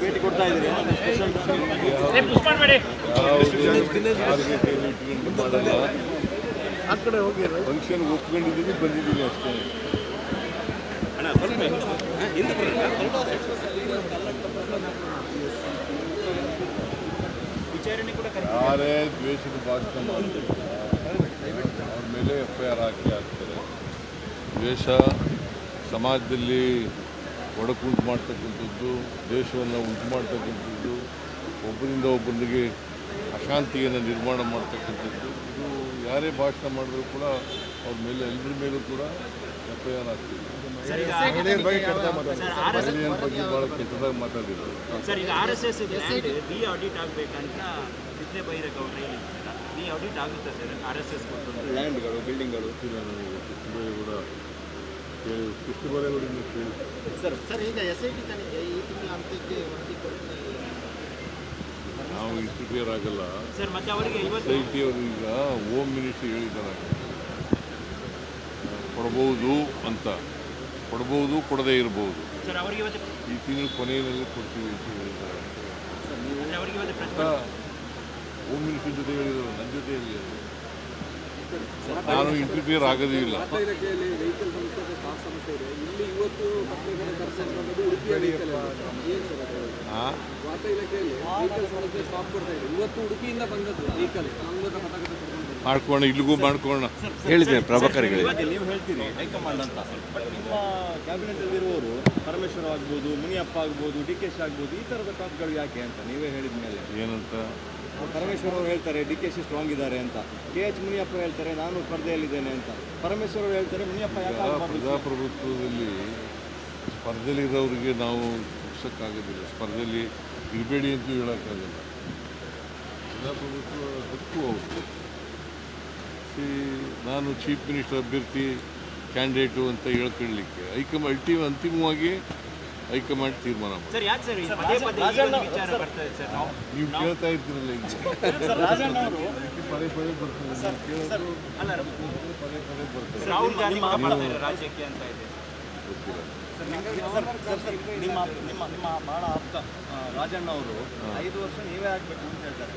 ಭೇಟಿ ಕೊಡ್ತಾ ಇದ್ದೀರಿ ಫಂಕ್ಷನ್ ಒಪ್ಕೊಂಡಿದ್ದೀವಿ ಬಂದಿದ್ದೀನಿ ಅಷ್ಟೇ ಯಾರೇ ದ್ವೇಷದ ಭಾಷಣ ಅವ್ರ ಮೇಲೆ ಎಫ್ ಐ ಆರ್ ಹಾಕಿ. ದ್ವೇಷ ಸಮಾಜದಲ್ಲಿ ಒಡಕುಂಟು ಮಾಡ್ತಕ್ಕಂಥದ್ದು ದೇಶವನ್ನು ಉಂಟು ಮಾಡ್ತಕ್ಕಂಥದ್ದು ಒಬ್ಬರಿಂದ ಒಬ್ಬರಿಗೆ ಅಶಾಂತಿಯನ್ನು ನಿರ್ಮಾಣ ಮಾಡ್ತಕ್ಕಂಥದ್ದು. ಇದು ಯಾರೇ ಭಾಷಣ ಮಾಡಿದ್ರು ಕೂಡ ಅವ್ರ ಮೇಲೆ ಎಲ್ಲರ ಮೇಲೂ ಕೂಡ ಎಫ್ ಐ ಆರ್ ಆಗ್ತಿದೆ ಮಹಿಳೆಯರ ಬಗ್ಗೆ ಭಾಳ ಕೆಟ್ಟದಾಗಿ ಮಾತಾಡಿದ್ರು ಸರ್ ಈಗ ಆರ್ ಎಸ್ ಎಸ್ ಆಡಿಟ್ ಆಗಬೇಕಂತ ಆಡಿಟ್ ಆಗುತ್ತೆ ಸರ್ ಆರ್ ಎಸ್ ಎಸ್ ಲ್ಯಾಂಡ್ಗಳು ಬಿಲ್ಡಿಂಗ್ಗಳು ಕೃಷ್ಣಬೈರೇಗೌಡ ಕೇಳಿ ಸರ್ ಸರ್ ಈಗ ಎಸ್ ಐ ಟಿ ತನಿಖೆ ಈ ತಿಂಗಳ ಅಂತ್ಯಕ್ಕೆ ವರದಿ ಕೊಡ್ತಾ ನಾವು ಇಂಟರ್ಫಿಯರ್ ಆಗಲ್ಲ. ಸರ್ ಮತ್ತೆ ಅವರಿಗೆ ಇವತ್ತು ಅವರು ಈಗ ಹೋಮ್ ಮಿನಿಸ್ಟರ್ ಹೇಳಿದ್ದಾರೆ. ಕೊಡ್ಬೋದು ಅಂತ. ಕೊಡ್ಬೋದು ಕೊಡದೇ ಇರ್ಬೋದು. ಸರ್ ಅವರಿಗೆ ಇವತ್ತು ಈ ತಿಂಗಳು ಕೊನೆಯಲ್ಲಿ ಕೊಡ್ತೀವಿ ಅಂತ ಹೇಳಿದ್ದಾರೆ. ಹೋಮ್ ಮಿನಿಸ್ಟರ್ ಜೊತೆ ಹೇಳಿದರು ನನ್ನ ಜೊತೆ ಹೇಳಿದರು ನಾನು ಇಂಟರ್ಫಿಯರ್ ಆಗೋದೇ ಇಲ್ಲ. ಇವತ್ತು ಉಡುಪಿಯಿಂದ ಬಂದದ್ದು ವೆಹಿಕಲ್ ಮಾಡ್ಕೋಣ ಇಲ್ಲಿಗೂ ಮಾಡ್ಕೋಣ ಹೇಳಿದ್ದೇನೆ ಪ್ರಭಾಕರ್ ಹೇಳಿ ನೀವು ಹೇಳ್ತೀರಿ ಹೈಕಮಾಂಡ್ ಅಂತ. ಬಟ್ ನಿಮ್ಮ ಕ್ಯಾಬಿನೆಟ್ ಅಲ್ಲಿರುವವರು ಪರಮೇಶ್ವರ ಆಗ್ಬೋದು ಮುನಿಯಪ್ಪ ಆಗ್ಬೋದು ಡಿ ಕೆ ಶಿ ಆಗ್ಬೋದು ಈ ಥರದ ಟಾಪ್ಗಳು ಯಾಕೆ ಅಂತ ನೀವೇ ಹೇಳಿದ ಮೇಲೆ. ಏನಂತ? ಪರಮೇಶ್ವರ ಅವರು ಹೇಳ್ತಾರೆ ಡಿ ಕೆ ಶಿ ಸ್ಟ್ರಾಂಗ್ ಇದ್ದಾರೆ ಅಂತ. ಕೆ ಎಚ್ ಮುನಿಯಪ್ಪ ಹೇಳ್ತಾರೆ ನಾನು ಸ್ಪರ್ಧೆಯಲ್ಲಿದ್ದೇನೆ ಅಂತ. ಪರಮೇಶ್ವರ ಅವರು ಹೇಳ್ತಾರೆ ಮುನಿಯಪ್ಪ ಯಾಕೆ ಆಗ್ಬಾರ್ದು? ಪ್ರಜಾಪ್ರಭುತ್ವದಲ್ಲಿ ಸ್ಪರ್ಧೆಯಲ್ಲಿರೋರಿಗೆ ನಾವು ಮುಗಿಸೋಕ್ಕಾಗೋದಿಲ್ಲ ಸ್ಪರ್ಧೆಯಲ್ಲಿ ಇರಬೇಡಿ ಅಂತೂ ಹೇಳೋಕ್ಕಾಗಲ್ಲ. ಪ್ರಜಾಪ್ರಭುತ್ವ ಹಕ್ಕು ಅವರು ಸಿ ನಾನು ಚೀಫ್ ಮಿನಿಸ್ಟರ್ ಅಭ್ಯರ್ಥಿ ಕ್ಯಾಂಡಿಡೇಟು ಅಂತ ಹೇಳ್ಕೊಳ್ಳಿಕ್ಕೆ. ಹೈಕಮಾಂಡ್ ಅಲ್ಟಿ ಅಂತಿಮವಾಗಿ ಹೈಕಮಾಂಡ್ ತೀರ್ಮಾನ ಮಾಡಿ ಸರ್ ಯಾಕೆ ಸರ್ ಪದೇ ಪದೇ ವಿಚಾರ ಬರ್ತದೆ ಸರ್ ನಾವು ಕೇಳ್ತಾ ಇರ್ತೀರಲ್ಲ ಈಗ. ಪದೇ ಪದೇ ಬರ್ತದೆ ನಿಮ್ಮ ನಿಮ್ಮ ನಿಮ್ಮ ಬಹಳ ಆಪ್ತ ರಾಜಣ್ಣ ಅವರು ಐದು ವರ್ಷ ನೀವೇ ಆಗ್ಬೇಕು ಅಂತ ಹೇಳ್ತಾರೆ.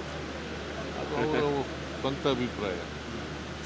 ಅದು ಅವರ ಸ್ವಂತ ಅಭಿಪ್ರಾಯ.